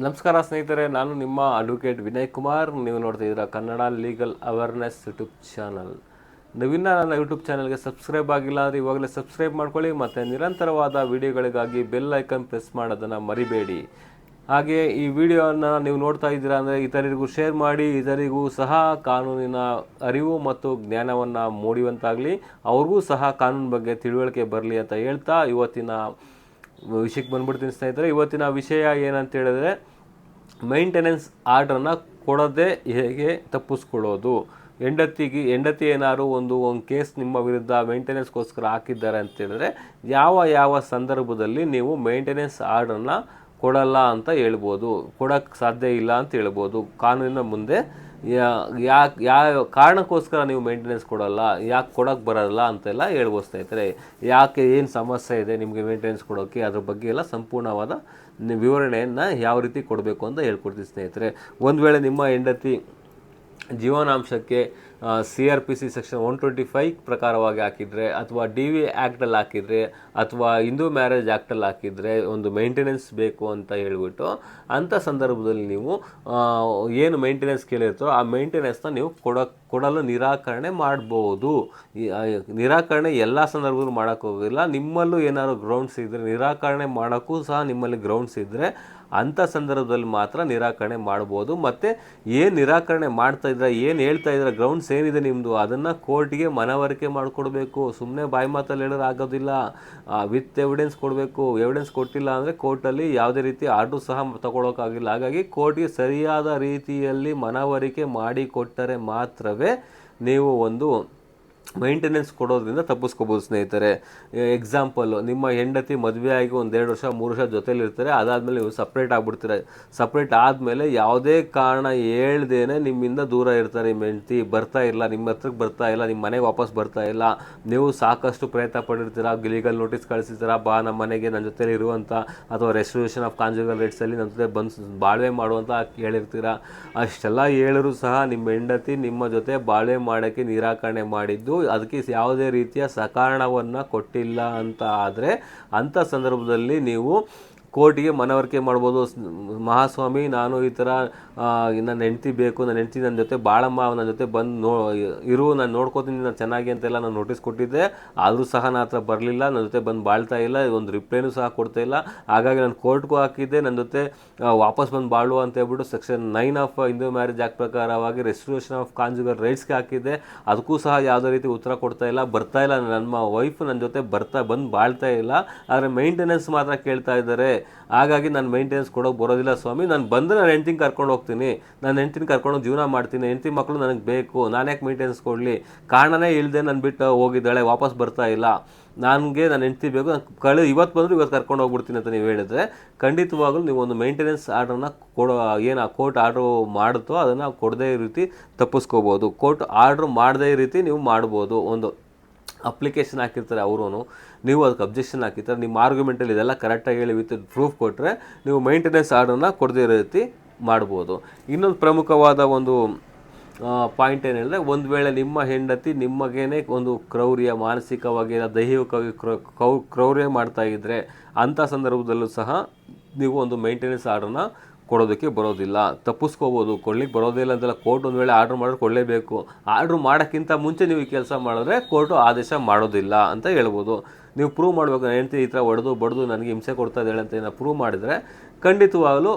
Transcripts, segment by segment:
ನಮಸ್ಕಾರ ಸ್ನೇಹಿತರೆ, ನಾನು ನಿಮ್ಮ ಅಡ್ವೊಕೇಟ್ ವಿನಯ್ ಕುಮಾರ್. ನೀವು ನೋಡ್ತಾ ಇದ್ದೀರಾ Kannada legal awareness YouTube channel ನೀವಿನ್ನ ನನ್ನ ಯೂಟ್ಯೂಬ್ ಚಾನಲ್ಗೆ ಸಬ್ಸ್ಕ್ರೈಬ್ ಆಗಿಲ್ಲ ಅಂದರೆ ಇವಾಗಲೇ ಸಬ್ಸ್ಕ್ರೈಬ್ ಮಾಡ್ಕೊಳ್ಳಿ ಮತ್ತು ನಿರಂತರವಾದ ವಿಡಿಯೋಗಳಿಗಾಗಿ ಬೆಲ್ ಐಕನ್ ಪ್ರೆಸ್ ಮಾಡೋದನ್ನು ಮರಿಬೇಡಿ. ಹಾಗೆ ಈ ವಿಡಿಯೋನ ನೀವು ನೋಡ್ತಾ ಇದ್ದೀರಾ ಅಂದರೆ ಇತರರಿಗೂ ಶೇರ್ ಮಾಡಿ ಇತರಿಗೂ ಸಹ ಕಾನೂನಿನ ಅರಿವು ಮತ್ತು ಜ್ಞಾನವನ್ನು ಮೂಡಿಯುವಂತಾಗಲಿ. ಅವ್ರಿಗೂ ಸಹ ಕಾನೂನು ಬಗ್ಗೆ ತಿಳುವಳಿಕೆ ಬರಲಿ ಅಂತ ಹೇಳ್ತಾ ಇವತ್ತಿನ ವಿಷಯಕ್ಕೆ ಬಂದ್ಬಿಡ್ತೀನಿ ಸ್ನೇಹಿತರೆ, ಇವತ್ತಿನ ವಿಷಯ ಏನಂತ ಹೇಳಿದ್ರೆ ಮೈಂಟೆನೆನ್ಸ್ ಆರ್ಡ್ರನ್ನ ಕೊಡದೆ ಹೇಗೆ ತಪ್ಪಿಸ್ಕೊಳ್ಳೋದು? ಹೆಂಡತಿಗೆ, ಹೆಂಡತಿ ಏನಾದ್ರು ಒಂದು ಒಂದು ಕೇಸ್ ನಿಮ್ಮ ವಿರುದ್ಧ ಮೇಂಟೆನೆನ್ಸ್ಗೋಸ್ಕರ ಹಾಕಿದ್ದಾರೆ ಅಂತ ಹೇಳಿದ್ರೆ ಯಾವ ಯಾವ ಸಂದರ್ಭದಲ್ಲಿ ನೀವು ಮೇಂಟೆನೆನ್ಸ್ ಆರ್ಡ್ರನ್ನ ಕೊಡಲ್ಲ ಅಂತ ಹೇಳ್ಬೋದು ಕೊಡೋಕ್ಕೆ ಸಾಧ್ಯ ಇಲ್ಲ ಅಂತ ಹೇಳ್ಬೋದು. ಕಾನೂನಿನ ಮುಂದೆ ಯಾಕೆ ಯಾವ ಕಾರಣಕ್ಕೋಸ್ಕರ ನೀವು ಮೇಂಟೆನೆನ್ಸ್ ಕೊಡೋಲ್ಲ, ಯಾಕೆ ಕೊಡೋಕ್ಕೆ ಬರಲ್ಲ ಅಂತೆಲ್ಲ ಹೇಳ್ಬೋಸ್ತಾ ಸ್ನೇಹಿತರೆ ಯಾಕೆ ಏನು ಸಮಸ್ಯೆ ಇದೆ ನಿಮಗೆ ಮೇಂಟೆನೆನ್ಸ್ ಕೊಡೋಕ್ಕೆ ಅದ್ರ ಬಗ್ಗೆ ಎಲ್ಲ ಸಂಪೂರ್ಣವಾದ ವಿವರಣೆಯನ್ನು ಯಾವ ರೀತಿ ಕೊಡಬೇಕು ಅಂತ ಹೇಳ್ಕೊಡ್ತೀನಿ ಸ್ನೇಹಿತರೆ. ಒಂದು ವೇಳೆ ನಿಮ್ಮ ಹೆಂಡತಿ ಜೀವನಾಂಶಕ್ಕೆ C R P C section one twenty five ಪ್ರಕಾರವಾಗಿ ಹಾಕಿದರೆ, ಅಥವಾ ಡಿ ವಿ ಆ್ಯಕ್ಟಲ್ಲಿ ಹಾಕಿದರೆ, ಅಥವಾ ಹಿಂದೂ ಮ್ಯಾರೇಜ್ ಆ್ಯಕ್ಟಲ್ಲಿ ಹಾಕಿದರೆ ಒಂದು ಮೇಂಟೆನೆನ್ಸ್ ಬೇಕು ಅಂತ ಹೇಳಿಬಿಟ್ಟು ಅಂಥ ಸಂದರ್ಭದಲ್ಲಿ ನೀವು ಏನು ಮೇಂಟೆನೆನ್ಸ್ ಕೇಳಿರ್ತಾರೋ ಆ ಮೇಂಟೆನೆನ್ಸ್ನ ನೀವು ಕೊಡೋ, ಕೊಡಲು ನಿರಾಕರಣೆ ಮಾಡ್ಬೋದು. ನಿರಾಕರಣೆ ಎಲ್ಲ ಸಂದರ್ಭದಲ್ಲೂ ಮಾಡೋಕ್ಕೋಗಿಲ್ಲ ನಿಮ್ಮಲ್ಲೂ ಏನಾದ್ರು ಗ್ರೌಂಡ್ಸ್ ಇದ್ದರೆ ನಿರಾಕರಣೆ ಮಾಡೋಕ್ಕೂ ಸಹ ನಿಮ್ಮಲ್ಲಿ ಗ್ರೌಂಡ್ಸ್ ಇದ್ದರೆ ಅಂಥ ಸಂದರ್ಭದಲ್ಲಿ ಮಾತ್ರ ನಿರಾಕರಣೆ ಮಾಡ್ಬೋದು. ಮತ್ತು ಏನು ನಿರಾಕರಣೆ ಮಾಡ್ತಾ ಇದ್ರೆ, ಏನು ಹೇಳ್ತಾ ಇದ್ರೆ ಗ್ರೌಂಡ್ಸ್ ಏನಿದೆ ನಿಮ್ಮದು ಅದನ್ನು ಕೋರ್ಟ್ಗೆ ಮನವರಿಕೆ ಮಾಡಿಕೊಡ್ಬೇಕು. ಸುಮ್ಮನೆ ಬಾಯಿ ಮಾತಲ್ಲಿ ಹೇಳೋರು ಆಗೋದಿಲ್ಲ. ವಿತ್ ಎವಿಡೆನ್ಸ್ ಕೊಡಬೇಕು. ಎವಿಡೆನ್ಸ್ ಕೊಟ್ಟಿಲ್ಲ ಅಂದರೆ ಕೋರ್ಟಲ್ಲಿ ಯಾವುದೇ ರೀತಿ ಆರ್ಡ್ರು ಸಹ ತಗೊಳ್ಳೋಕ್ಕಾಗಿಲ್ಲ ಹಾಗಾಗಿ ಕೋರ್ಟ್ಗೆ ಸರಿಯಾದ ರೀತಿಯಲ್ಲಿ ಮನವರಿಕೆ ಮಾಡಿಕೊಟ್ಟರೆ ಮಾತ್ರವೇ ನೀವು ಒಂದು ಮೈಂಟೆನೆನ್ಸ್ ಕೊಡೋದ್ರಿಂದ ತಪ್ಪಿಸ್ಕೋಬೋದು ಸ್ನೇಹಿತರೆ. ಎಕ್ಸಾಂಪಲ್ ನಿಮ್ಮ ಹೆಂಡತಿ ಮದುವೆ ಆಗಿ ಒಂದೆರಡು ವರ್ಷ, ಮೂರು ವರ್ಷ ಜೊತೆಲಿರ್ತಾರೆ, ಅದಾದಮೇಲೆ ನೀವು ಸಪ್ರೇಟ್ ಆಗ್ಬಿಡ್ತಾರೆ. ಸಪ್ರೇಟ್ ಆದಮೇಲೆ ಯಾವುದೇ ಕಾರಣ ಹೇಳ್ದೇನೆ ನಿಮ್ಮಿಂದ ದೂರ ಇರ್ತಾರೆ ನಿಮ್ಮ ಹೆಂಡತಿ. ಬರ್ತಾ ಇಲ್ಲ, ನಿಮ್ಮ ಹತ್ರಕ್ಕೆ ಬರ್ತಾ ಇಲ್ಲ, ನಿಮ್ಮ ಮನೆಗೆ ವಾಪಸ್ ಬರ್ತಾ ಇಲ್ಲ. ನೀವು ಸಾಕಷ್ಟು ಪ್ರಯತ್ನ ಪಡಿರ್ತೀರಾ ಲೀಗಲ್ ನೋಟಿಸ್ ಕಳಿಸಿರ್ತೀರ ಬಾ ನಮ್ಮ ಮನೆಗೆ ನನ್ನ ಜೊತೆಲಿ ಇರುವಂಥ ಅಥವಾ ರೆಸೊಲ್ಯೂಷನ್ ಆಫ್ ಕಾಂಜುಗಲ್ ರೇಟ್ಸಲ್ಲಿ ನನ್ನ ಜೊತೆ ಬಂದು ಬಾಳ್ವೆ ಮಾಡುವಂಥ ಹೇಳಿರ್ತೀರ ಅಷ್ಟೆಲ್ಲ ಹೇಳಿದ್ರು ಸಹ ನಿಮ್ಮ ಹೆಂಡತಿ ನಿಮ್ಮ ಜೊತೆ ಬಾಳ್ವೆ ಮಾಡೋಕ್ಕೆ ನಿರಾಕರಣೆ ಮಾಡಿದ್ದು. ಅದಕ್ಕೆ ಯಾವುದೇ ರೀತಿಯ ಸಕಾರಣವನ್ನು ಕೊಟ್ಟಿಲ್ಲ ಅಂತ ಆದರೆ ಅಂಥ ಸಂದರ್ಭದಲ್ಲಿ ನೀವು ಕೋರ್ಟಿಗೆ ಮನವರಿಕೆ ಮಾಡ್ಬೋದು. ಮಹಾಸ್ವಾಮಿ, ನಾನು ಈ ಥರ ನನ್ನ ಹೆಂಡ್ತಿ ಬೇಕು, ನನ್ನ ಹೆಂಡ್ತಿ ನನ್ನ ಜೊತೆ ಬಾಳಮ್ಮ ನನ್ನ ಜೊತೆ ಬಂದು ನೋ, ಇರು, ನಾನು ನೋಡ್ಕೋತೀನಿ, ನಾನು ಚೆನ್ನಾಗಿ ಅಂತೆಲ್ಲ ನಾನು ನೋಟಿಸ್ ಕೊಟ್ಟಿದ್ದೆ. ಆದರೂ ಸಹ ನನ್ನ ಹತ್ರ ಬರಲಿಲ್ಲ, ನನ್ನ ಜೊತೆ ಬಂದು ಬಾಳ್ತಾ ಇಲ್ಲ, ಒಂದು ರಿಪ್ಲೈನೂ ಸಹ ಕೊಡ್ತಾ ಇಲ್ಲ. ಹಾಗಾಗಿ ನಾನು ಕೋರ್ಟ್ಗೂ ಹಾಕಿದ್ದೆ ನನ್ನ ಜೊತೆ ವಾಪಸ್ ಬಂದು ಬಾಳು ಅಂತ ಹೇಳ್ಬಿಟ್ಟು section nine of Hindu marriage act ಪ್ರಕಾರವಾಗಿ ರೆಸ್ಟ್ರೇಷನ್ ಆಫ್ ಕಾಂಜುಗಲ್ ರೈಟ್ಸ್ಗೆ ಹಾಕಿದ್ದೆ. ಅದಕ್ಕೂ ಸಹ ಯಾವುದೇ ರೀತಿ ಉತ್ತರ ಕೊಡ್ತಾ ಇಲ್ಲ, ಬರ್ತಾ ಇಲ್ಲ. ನನ್ನ ವೈಫ್ ನನ್ನ ಜೊತೆ ಬರ್ತಾ ಬಂದು ಬಾಳ್ತಾ ಇಲ್ಲ. ಆದರೆ ಮೇಂಟೆನೆನ್ಸ್ ಮಾತ್ರ ಕೇಳ್ತಾ ಇದ್ದಾರೆ. ಹಾಗಾಗಿ ನಾನು ಮೇಂಟೆನೆನ್ಸ್ ಕೊಡೋಕೆ ಬರೋದಿಲ್ಲ ಸ್ವಾಮಿ. ನಾನು ಬಂದು ನಾನು ಹೆಂಡ್ತಿನ ಕರ್ಕೊಂಡು ಹೋಗ್ತೀನಿ. ನಾನು ಹೆಂಡ್ತಿನ ಕರ್ಕೊಂಡು ಜೀವನ ಮಾಡ್ತೀನಿ. ಹೆಂಡ್ತಿ ಮಕ್ಕಳು ನನಗೆ ಬೇಕು. ನಾನು ಯಾಕೆ ಮೇಂಟೆನೆನ್ಸ್ ಕೊಡಲಿ? ಕಾರಣನೇ ಇಲ್ಲದೆ ನಾನು ಬಿಟ್ಟು ಹೋಗಿದ್ದಾಳೆ, ವಾಪಸ್ ಬರ್ತಾ ಇಲ್ಲ. ನನಗೆ ನನ್ನ ಹೆಂಡ್ತಿ ಬೇಕು. ನಾನು ಕಳೆ ಇವತ್ತು ಬಂದರೂ ಇವತ್ತು ಕರ್ಕೊಂಡು ಹೋಗ್ಬಿಡ್ತೀನಿ ಅಂತ ನೀವು ಹೇಳಿದ್ರೆ ಖಂಡಿತವಾಗಲೂ ನೀವು ಒಂದು ಮೈಂಟೆನೆನ್ಸ್ ಆರ್ಡ್ರನ್ನ ಕೊಡೋ, ಏನು ಕೋರ್ಟ್ ಆರ್ಡ್ರು ಮಾಡುತ್ತೋ ಅದನ್ನು ಕೊಡದೇ ರೀತಿ ತಪ್ಪಿಸ್ಕೋಬೋದು. ಕೋರ್ಟ್ ಆರ್ಡ್ರ್ ಮಾಡದೇ ರೀತಿ ನೀವು ಮಾಡ್ಬೋದು. ಒಂದು ಅಪ್ಲಿಕೇಶನ್ ಹಾಕಿರ್ತಾರೆ ಅವರು ನೀವು ಅದಕ್ಕೆ ಅಬ್ಜೆಕ್ಷನ್ ಹಾಕಿರ್ತಾರೆ. ನಿಮ್ಮ ಆರ್ಗ್ಯುಮೆಂಟಲ್ಲಿ ಇದೆಲ್ಲ ಕರೆಕ್ಟಾಗಿ ಹೇಳಿ ವಿತ್ ಪ್ರೂಫ್ ಕೊಟ್ಟರೆ ನೀವು ಮೈಂಟೆನೆನ್ಸ್ ಆರ್ಡರ್ನ ಕೊಡದೇ ರೀತಿ ಮಾಡ್ಬೋದು. ಇನ್ನೊಂದು ಪ್ರಮುಖವಾದ ಒಂದು ಪಾಯಿಂಟ್ ಏನು ಹೇಳಿದ್ರೆ ಒಂದು ವೇಳೆ ನಿಮ್ಮ ಹೆಂಡತಿ ನಿಮಗೇನೆ ಒಂದು ಕ್ರೌರ್ಯ, ಮಾನಸಿಕವಾಗಿ ದೈಹಿಕವಾಗಿ ಕ್ರೌ ಕ್ರೌರ್ಯ ಮಾಡ್ತಾ ಇದ್ದರೆ ಅಂಥ ಸಂದರ್ಭದಲ್ಲೂ ಸಹ ನೀವು ಒಂದು ಮೈಂಟೆನೆನ್ಸ್ ಆರ್ಡರ್ನ ಕೊಡೋದಕ್ಕೆ ಬರೋದಿಲ್ಲ. ತಪ್ಪಿಸ್ಕೋಬೋದು. ಕೊಡ್ಲಿಕ್ಕೆ ಬರೋದಿಲ್ಲ ಅಂತೆಲ್ಲ ಕೋರ್ಟ್ ಒಂದು ವೇಳೆ ಆರ್ಡ್ರ್ ಮಾಡಿದ್ರೆ ಕೊಡಲೇಬೇಕು. ಆರ್ಡ್ರ್ ಮಾಡೋಕ್ಕಿಂತ ಮುಂಚೆ ನೀವು ಈ ಕೆಲಸ ಮಾಡಿದ್ರೆ ಕೋರ್ಟು ಆದೇಶ ಮಾಡೋದಿಲ್ಲ ಅಂತ ಹೇಳ್ಬೋದು. ನೀವು ಪ್ರೂವ್ ಮಾಡಬೇಕು. ನನ್ನ ಹೆಂಡತಿ ಈ ಥರ ಹೊಡೆದು ಬಡ್ದು ನನಗೆ ಹಿಂಸೆ ಕೊಡ್ತಾ ಇದ್ದಾಳೆ ಅಂತ ಏನೋ ಪ್ರೂವ್ ಮಾಡಿದರೆ ಖಂಡಿತವಾಗಲೂ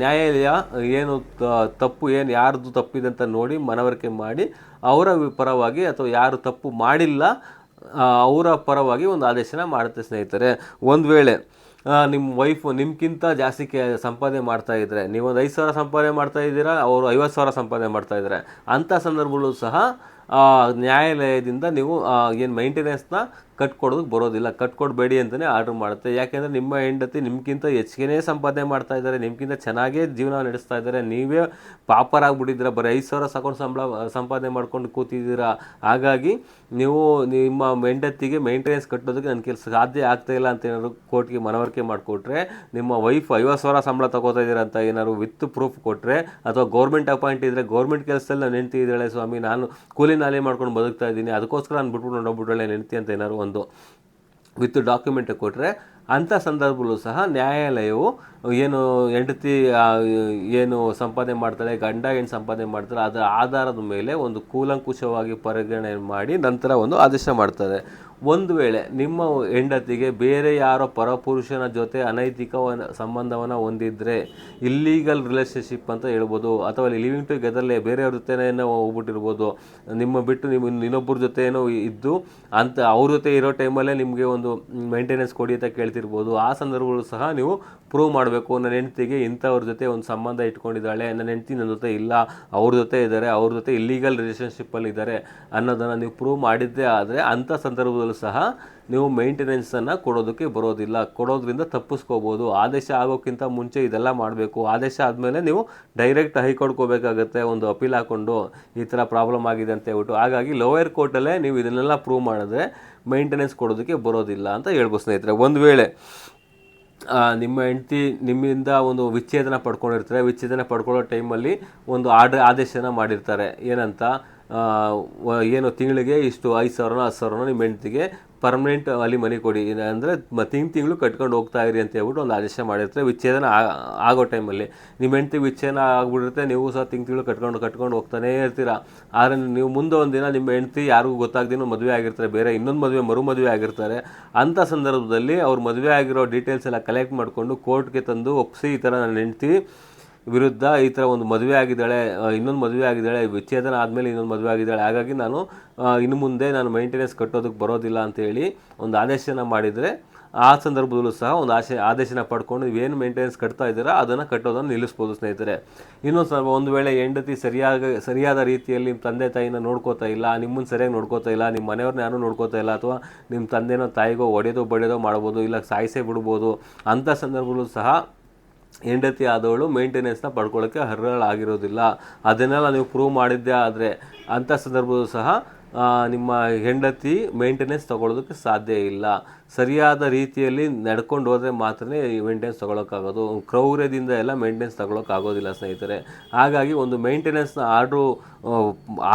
ನ್ಯಾಯಾಲಯ ಏನು ತಪ್ಪು, ಏನು ಯಾರ್ದು ತಪ್ಪಿದೆ ಅಂತ ನೋಡಿ ಮನವರಿಕೆ ಮಾಡಿ ಅವರ ಪರವಾಗಿ ಅಥವಾ ಯಾರು ತಪ್ಪು ಮಾಡಿಲ್ಲ ಅವರ ಪರವಾಗಿ ಒಂದು ಆದೇಶನ ಮಾಡುತ್ತೆ ಸ್ನೇಹಿತರೆ. ಒಂದು ವೇಳೆ ನಿಮ್ಮ ವೈಫು ನಿಮ್ಗಿಂತ ಜಾಸ್ತಿ ಕೆ, ಸಂಪಾದನೆ ಮಾಡ್ತಾ ಇದ್ದರೆ ನೀವೊಂದು ಐದು ಸಾವಿರ ಸಂಪಾದನೆ ಮಾಡ್ತಾ ಇದ್ದೀರಾ, ಅವರು ಐವತ್ತು ಸಾವಿರ ಸಂಪಾದನೆ ಮಾಡ್ತಾ ಇದ್ದಾರೆ ಅಂಥ ಸಂದರ್ಭಗಳು ಸಹ ನ್ಯಾಯಾಲಯದಿಂದ ನೀವು ಏನು ಮೈಂಟೆನೆನ್ಸ್ನ ಕಟ್ಕೊಡೋದಕ್ಕೆ ಬರೋದಿಲ್ಲ. ಕಟ್ಕೊಡ್ಬೇಡಿ ಅಂತಲೇ ಆರ್ಡ್ರ್ ಮಾಡುತ್ತೆ. ಯಾಕೆಂದರೆ ನಿಮ್ಮ ಹೆಂಡತಿ ನಿಮ್ಗಿಂತ ಹೆಚ್ಚಿಗೆ ಸಂಪಾದನೆ ಮಾಡ್ತಾ ಇದ್ದಾರೆ. ನಿಮ್ಗಿಂತ ಚೆನ್ನಾಗೇ ಜೀವನ ನಡೆಸ್ತಾ ಇದ್ದಾರೆ. ನೀವೇ ಪಾಪರಾಗ್ಬಿಟ್ಟಿದ್ದೀರಾ ಬರೀ ಐದು ಸಾವಿರ ಸಾಕೊಂಡು ಸಂಬಳ, ಸಂಪಾದನೆ ಮಾಡ್ಕೊಂಡು ಕೂತಿದ್ದೀರಾ. ಹಾಗಾಗಿ ನೀವು ನಿಮ್ಮ ಹೆಂಡತಿಗೆ ಮೇಂಟೆನೆನ್ಸ್ ಕಟ್ಟೋದಕ್ಕೆ ನನ್ನ ಕೆಲಸ ಸಾಧ್ಯ ಆಗ್ತಾ ಇಲ್ಲ ಅಂತ ಏನಾದ್ರು ಕೋರ್ಟ್ಗೆ ಮನವರಿಕೆ ಮಾಡಿಕೊಟ್ರೆ, ನಿಮ್ಮ ವೈಫ್ ಐವತ್ತು ಸಾವಿರ ಸಂಬಳ ತಗೋತಾ ಇದ್ದೀರಾ ಅಂತ ಏನಾದ್ರು ವಿತ್ ಪ್ರೂಫ್ ಕೊಟ್ಟರೆ ಅಥವಾ ಗೌರ್ಮೆಂಟ್ ಅಪಾಯಿಂಟ್ ಇದ್ದರೆ ಗೌರ್ಮೆಂಟ್ ಕೆಲಸದಲ್ಲಿ ನಾನು ಹೆಂಡ್ತಿ ಇದ್ದಾಳೆ ಸ್ವಾಮಿ, ನಾನು ಕೂಲಿ ನಾಲಿ ಮಾಡ್ಕೊಂಡು ಬದುಕ್ತಾ ಇದ್ದೀನಿ, ಅದಕ್ಕೋಸ್ಕರ ನಾನು ಬಿಟ್ಬಿಟ್ಟು ನನ್ನ ಹೆಂಡ್ತಿ ಅಂತ ಏನಾದ್ರು ಒಂದು ವಿತ್ ಡಾಕ್ಯುಮೆಂಟ್ ಕೊಟ್ಟರೆ ಅಂಥ ಸಂದರ್ಭದಲ್ಲೂ ಸಹ ನ್ಯಾಯಾಲಯವು ಏನು ಹೆಂಡತಿ ಏನು ಸಂಪಾದನೆ ಮಾಡ್ತಾಳೆ, ಗಂಡ ಏನು ಸಂಪಾದನೆ ಮಾಡ್ತಾರೆ ಅದರ ಆಧಾರದ ಮೇಲೆ ಒಂದು ಕೂಲಂಕುಷವಾಗಿ ಪರಿಗಣನೆ ಮಾಡಿ ನಂತರ ಒಂದು ಆದೇಶ ಮಾಡ್ತಾರೆ. ಒಂದು ವೇಳೆ ನಿಮ್ಮ ಹೆಂಡತಿಗೆ ಬೇರೆ ಯಾರೋ ಪರಪುರುಷನ ಜೊತೆ ಅನೈತಿಕ ಸಂಬಂಧವನ್ನು ಹೊಂದಿದ್ರೆ ಇಲ್ಲೀಗಲ್ ರಿಲೇಷನ್ಶಿಪ್ ಅಂತ ಹೇಳ್ಬೋದು, ಅಥವಾ ಲಿವಿಂಗ್ ಟುಗೆದರ್ಲೆ ಬೇರೆಯವ್ರ ಜೊತೆನೇನೋ ಹೋಗ್ಬಿಟ್ಟಿರ್ಬೋದು, ನಿಮ್ಮ ಬಿಟ್ಟು ನಿಮ್ಮ ಇನ್ನೊಬ್ಬರ ಜೊತೆ ಏನೋ ಇದ್ದು ಅಂತ ಅವ್ರ ಜೊತೆ ಇರೋ ಟೈಮಲ್ಲೇ ನಿಮಗೆ ಒಂದು ಮೇಂಟೆನೆನ್ಸ್ ಕೊಡಿ ಅಂತ ಕೇಳ್ತಿರ್ಬೋದು. ಆ ಸಂದರ್ಭಗಳು ಸಹ ನೀವು ಪ್ರೂವ್ ಮಾಡಬೇಕು. ನನ್ನ ಹೆಂಡತಿಗೆ ಇಂಥವ್ರ ಜೊತೆ ಒಂದು ಸಂಬಂಧ ಇಟ್ಕೊಂಡಿದ್ದಾಳೆ, ನನ್ನ ಹೆಂಡತಿ ನನ್ನ ಜೊತೆ ಇಲ್ಲ, ಅವ್ರ ಜೊತೆ ಇದ್ದಾರೆ, ಅವ್ರ ಜೊತೆ ಇಲ್ಲೀಗಲ್ ರಿಲೇಷನ್ಶಿಪ್ಪಲ್ಲಿ ಇದ್ದಾರೆ ಅನ್ನೋದನ್ನು ನೀವು ಪ್ರೂವ್ ಮಾಡಿದ್ದೇ ಆದರೆ ಅಂಥ ಸಂದರ್ಭದಲ್ಲೂ ಸಹ ನೀವು ಮೇಂಟೆನೆನ್ಸನ್ನು ಕೊಡೋದಕ್ಕೆ ಬರೋದಿಲ್ಲ. ಕೊಡೋದ್ರಿಂದ ತಪ್ಪಿಸ್ಕೋಬೋದು. ಆದೇಶ ಆಗೋಕ್ಕಿಂತ ಮುಂಚೆ ಇದೆಲ್ಲ ಮಾಡಬೇಕು. ಆದೇಶ ಆದಮೇಲೆ ನೀವು ಡೈರೆಕ್ಟ್ ಹೈಕೋರ್ಟ್ ಹೋಗಬೇಕಾಗತ್ತೆ, ಒಂದು ಅಪೀಲ್ ಹಾಕ್ಕೊಂಡು ಈ ಥರ ಪ್ರಾಬ್ಲಮ್ ಆಗಿದೆ ಅಂತ ಹೇಳ್ಬಿಟ್ಟು. ಹಾಗಾಗಿ ಲೋಯರ್ ಕೋರ್ಟಲ್ಲೇ ನೀವು ಇದನ್ನೆಲ್ಲ ಪ್ರೂವ್ ಮಾಡಿದ್ರೆ ಮೇಂಟೆನೆನ್ಸ್ ಕೊಡೋದಕ್ಕೆ ಬರೋದಿಲ್ಲ ಅಂತ ಹೇಳ್ಬೋದು ಸ್ನೇಹಿತರೆ. ಒಂದು ವೇಳೆ ನಿಮ್ಮ ಹೆಂಡತಿ ನಿಮ್ಮಿಂದ ಒಂದು ವಿಚ್ಛೇದನ ಪಡ್ಕೊಂಡಿರ್ತಾರೆ. ವಿಚ್ಛೇದನ ಪಡ್ಕೊಳ್ಳೋ ಟೈಮಲ್ಲಿ ಒಂದು ಆರ್ಡ್ರ್ ಆದೇಶನ ಮಾಡಿರ್ತಾರೆ. ಏನಂತ? ಏನು ತಿಂಗಳಿಗೆ ಇಷ್ಟು ಐದು ಸಾವಿರನೋ, ಹತ್ತು ಸಾವಿರನೋ ನಿಮ್ಮ ಹೆಂಡತಿಗೆ ಪರ್ಮನೆಂಟ್ ಅಲ್ಲಿ ಮನೆ ಕೊಡಿ. ಅಂದರೆ ತಿಂಗ್ ತಿಂಗಳು ಕಟ್ಕೊಂಡು ಹೋಗ್ತಾ ಇರಿ ಅಂತ ಹೇಳ್ಬಿಟ್ಟು ಒಂದು ಆದೇಶ ಮಾಡಿರ್ತಾರೆ. ವಿಚ್ಛೇದನ ಆಗೋ ಟೈಮಲ್ಲಿ ನಿಮ್ಮ ಹೆಂಡತಿ ವಿಚ್ಛೇದನ ಆಗ್ಬಿಟ್ಟಿರುತ್ತೆ, ನೀವು ಸಹ ತಿಂಗ್ ತಿಂಗಳು ಕಟ್ಕೊಂಡು ಕಟ್ಕೊಂಡು ಹೋಗ್ತಾನೇ ಇರ್ತೀರ. ಆದರೆ ನೀವು ಮುಂದೆ ಒಂದು ದಿನ ನಿಮ್ಮ ಹೆಂಡತಿ ಯಾರಿಗೂ ಗೊತ್ತಾಗ್ದೇನೋ ಮದುವೆ ಆಗಿರ್ತಾರೆ, ಬೇರೆ ಇನ್ನೊಂದು ಮದುವೆ, ಮರು ಮದುವೆ ಆಗಿರ್ತಾರೆ. ಅಂಥ ಸಂದರ್ಭದಲ್ಲಿ ಅವ್ರು ಮದುವೆ ಆಗಿರೋ ಡೀಟೇಲ್ಸ್ ಎಲ್ಲ ಕಲೆಕ್ಟ್ ಮಾಡಿಕೊಂಡು ಕೋರ್ಟ್ಗೆ ತಂದು ಒಪ್ಪಿಸಿ ಈ ಥರ ನನ್ನ ಹೆಂಡತಿ ವಿರುದ್ಧ ಈ ಥರ ಒಂದು ಮದುವೆ ಆಗಿದ್ದಾಳೆ ಇನ್ನೊಂದು ಮದುವೆ ಆಗಿದ್ದಾಳೆ, ವಿಚ್ಛೇದನ ಆದಮೇಲೆ ಇನ್ನೊಂದು ಮದುವೆ ಆಗಿದ್ದಾಳೆ. ಹಾಗಾಗಿ ನಾನು ಇನ್ನು ಮುಂದೆ ನಾನು ಮೈಂಟೆನೆನ್ಸ್ ಕಟ್ಟೋದಕ್ಕೆ ಬರೋದಿಲ್ಲ ಅಂತೇಳಿ ಒಂದು ಆದೇಶನ ಮಾಡಿದರೆ, ಆ ಸಂದರ್ಭದಲ್ಲೂ ಸಹ ಒಂದು ಆಶೆ, ಆದೇಶನ ಪಡ್ಕೊಂಡು ಏನು ಮೇಂಟೆನೆನ್ಸ್ ಕಟ್ತಾ ಇದ್ದೀರಾ, ಅದನ್ನು ಕಟ್ಟೋದನ್ನು ನಿಲ್ಲಿಸ್ಬೋದು ಸ್ನೇಹಿತರೆ. ಇನ್ನೊಂದು ಸ್ವಲ್ಪ ಒಂದು ವೇಳೆ ಹೆಂಡತಿ ಸರಿಯಾಗಿ, ಸರಿಯಾದ ರೀತಿಯಲ್ಲಿ ನಿಮ್ಮ ತಂದೆ ತಾಯಿನ ನೋಡ್ಕೋತಾ ಇಲ್ಲ, ನಿಮ್ಮನ್ನು ಸರಿಯಾಗಿ ನೋಡ್ಕೋತಾ ಇಲ್ಲ, ನಿಮ್ಮ ಮನೆಯವ್ರನ್ನ ಯಾರೂ ನೋಡ್ಕೋತಾ ಇಲ್ಲ, ಅಥವಾ ನಿಮ್ಮ ತಂದೆನೋ ತಾಯಿಗೋ ಒಡೆದೋ ಬಡಿಯೋದೋ ಮಾಡ್ಬೋದು, ಇಲ್ಲ ಸಾಯಿಸೇ ಬಿಡ್ಬೋದು ಅಂಥ ಸಂದರ್ಭದಲ್ಲೂ ಸಹ ಹೆಂಡತಿ ಆದವಳು ಮೇಂಟೆನೆನ್ಸ್ನ ಪಡ್ಕೊಳ್ಳೋಕ್ಕೆ ಅರ್ಹಳಾಗಿರೋದಿಲ್ಲ. ಅದನ್ನೆಲ್ಲ ನೀವು ಪ್ರೂವ್ ಮಾಡಿದ್ದೇ ಆದರೆ ಅಂಥ ಸಂದರ್ಭದಲ್ಲೂ ಸಹ ನಿಮ್ಮ ಹೆಂಡತಿ ಮೇಂಟೆನೆನ್ಸ್ ತೊಗೊಳ್ಳೋದಕ್ಕೆ ಸಾಧ್ಯ ಇಲ್ಲ. ಸರಿಯಾದ ರೀತಿಯಲ್ಲಿ ನಡ್ಕೊಂಡು ಹೋದರೆ ಮಾತ್ರ ಮೇಂಟೆನೆನ್ಸ್ ತೊಗೊಳಕ್ಕಾಗೋದು. ಕ್ರೌರ್ಯದಿಂದ ಎಲ್ಲ ಮೇಂಟೆನೆನ್ಸ್ ತೊಗೊಳೋಕ್ಕಾಗೋದಿಲ್ಲ ಸ್ನೇಹಿತರೆ. ಹಾಗಾಗಿ ಒಂದು ಮೇಂಟೆನೆನ್ಸ್ನ ಆರ್ಡ್ರು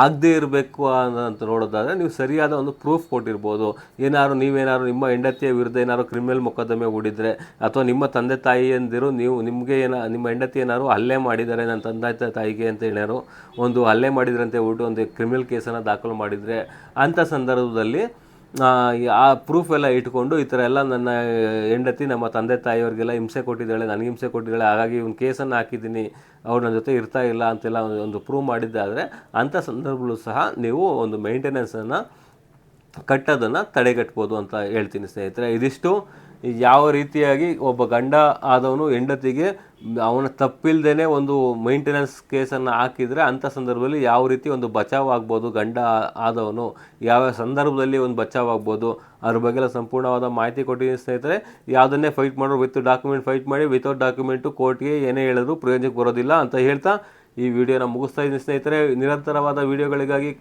ಆಗದೇ ಇರಬೇಕು ಅಂತ ನೋಡೋದಾದರೆ ನೀವು ಸರಿಯಾದ ಒಂದು ಪ್ರೂಫ್ ಕೊಟ್ಟಿರ್ಬೋದು. ಏನಾದ್ರು ನೀವೇನಾದ್ರು ನಿಮ್ಮ ಹೆಂಡತಿಯ ವಿರುದ್ಧ ಏನಾದ್ರು ಕ್ರಿಮಿನಲ್ ಮೊಕದ್ದಮೆ ಹೂಡಿದರೆ ಅಥವಾ ನಿಮ್ಮ ತಂದೆ ತಾಯಿಯಂದಿರು ನೀವು ನಿಮಗೆ ಏನ, ನಿಮ್ಮ ಹೆಂಡತಿ ಏನಾದ್ರು ಹಲ್ಲೆ ಮಾಡಿದ್ದಾರೆ, ನನ್ನ ತಂದೆ ತಾಯಿಗೆ ಅಂತ ಏನಾರು ಒಂದು ಹಲ್ಲೆ ಮಾಡಿದ್ರಂತೆ ಅಂತ ಒಂದು ಕ್ರಿಮಿನಲ್ ಕೇಸನ್ನು ದಾಖಲು ಮಾಡಿದರೆ ಅಂಥ ಸಂದರ್ಭದಲ್ಲಿ ಆ, ಪ್ರೂಫ್ ಎಲ್ಲ ಇಟ್ಕೊಂಡು ಈ ಥರ ಎಲ್ಲ ನನ್ನ ಹೆಂಡತಿ ನಮ್ಮ ತಂದೆ ತಾಯಿಯವ್ರಿಗೆಲ್ಲ ಹಿಂಸೆ ಕೊಟ್ಟಿದ್ದಾಳೆ ನನಗೆ ಹಿಂಸೆ ಕೊಟ್ಟಿದ್ದಾಳೆ ಹಾಗಾಗಿ ಒಂದು ಕೇಸನ್ನು ಹಾಕಿದ್ದೀನಿ ಅವ್ರು ನನ್ನ ಜೊತೆ ಇರ್ತಾ ಇಲ್ಲ ಅಂತೆಲ್ಲ ಒಂದು ಪ್ರೂವ್ ಮಾಡಿದ್ದಾದರೆ ಅಂಥ ಸಂದರ್ಭಗಳು ಸಹ ನೀವು ಒಂದು ಮೇಂಟೆನೆನ್ಸನ್ನು ಕಟ್ಟೋದನ್ನು ತಡೆಗಟ್ಬೋದು ಅಂತ ಹೇಳ್ತೀನಿ ಸ್ನೇಹಿತರೆ. ಇದಿಷ್ಟು. ಯಾವ ರೀತಿಯಾಗಿ ಒಬ್ಬ ಗಂಡ ಆದವನು ಹೆಂಡತಿಗೆ ಅವನ ತಪ್ಪಿಲ್ಲದೇನೆ ಒಂದು ಮೈಂಟೆನೆನ್ಸ್ ಕೇಸನ್ನು ಹಾಕಿದರೆ ಅಂಥ ಸಂದರ್ಭದಲ್ಲಿ ಯಾವ ರೀತಿ ಒಂದು ಬಚಾವ್ ಆಗ್ಬೋದು ಗಂಡ ಆದವನು? ಯಾವ ಸಂದರ್ಭದಲ್ಲಿ ಒಂದು ಬಚಾವ್ ಆಗ್ಬೋದು? ಅದ್ರ ಬಗ್ಗೆ ಸಂಪೂರ್ಣವಾದ ಮಾಹಿತಿ ಕೊಟ್ಟಿದ್ದೀನಿ ಸ್ನೇಹಿತರೆ. ಯಾವುದನ್ನೇ ಫೈಟ್ ಮಾಡೋರು ವಿತ್ ಡಾಕ್ಯುಮೆಂಟ್ ಫೈಟ್ ಮಾಡಿ ವಿತೌಟ್ ಡಾಕ್ಯುಮೆಂಟು ಕೋರ್ಟ್ಗೆ ಏನೇ ಹೇಳಿದ್ರು ಪ್ರಯೋಜನಕ್ಕೆ ಬರೋದಿಲ್ಲ ಅಂತ ಹೇಳ್ತಾ ಈ ವಿಡಿಯೋನ ಮುಗಿಸ್ತಾ ಇದ್ದೀನಿ ಸ್ನೇಹಿತರೆ. ನಿರಂತರವಾದ ವಿಡಿಯೋಗಳಿಗಾಗಿ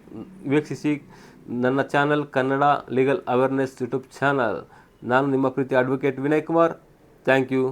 ವೀಕ್ಷಿಸಿ ನನ್ನ channel Kannada legal awareness YouTube channel ನಾನು ನಿಮ್ಮ ಪ್ರೀತಿ advocate Vinay Kumar. Thank you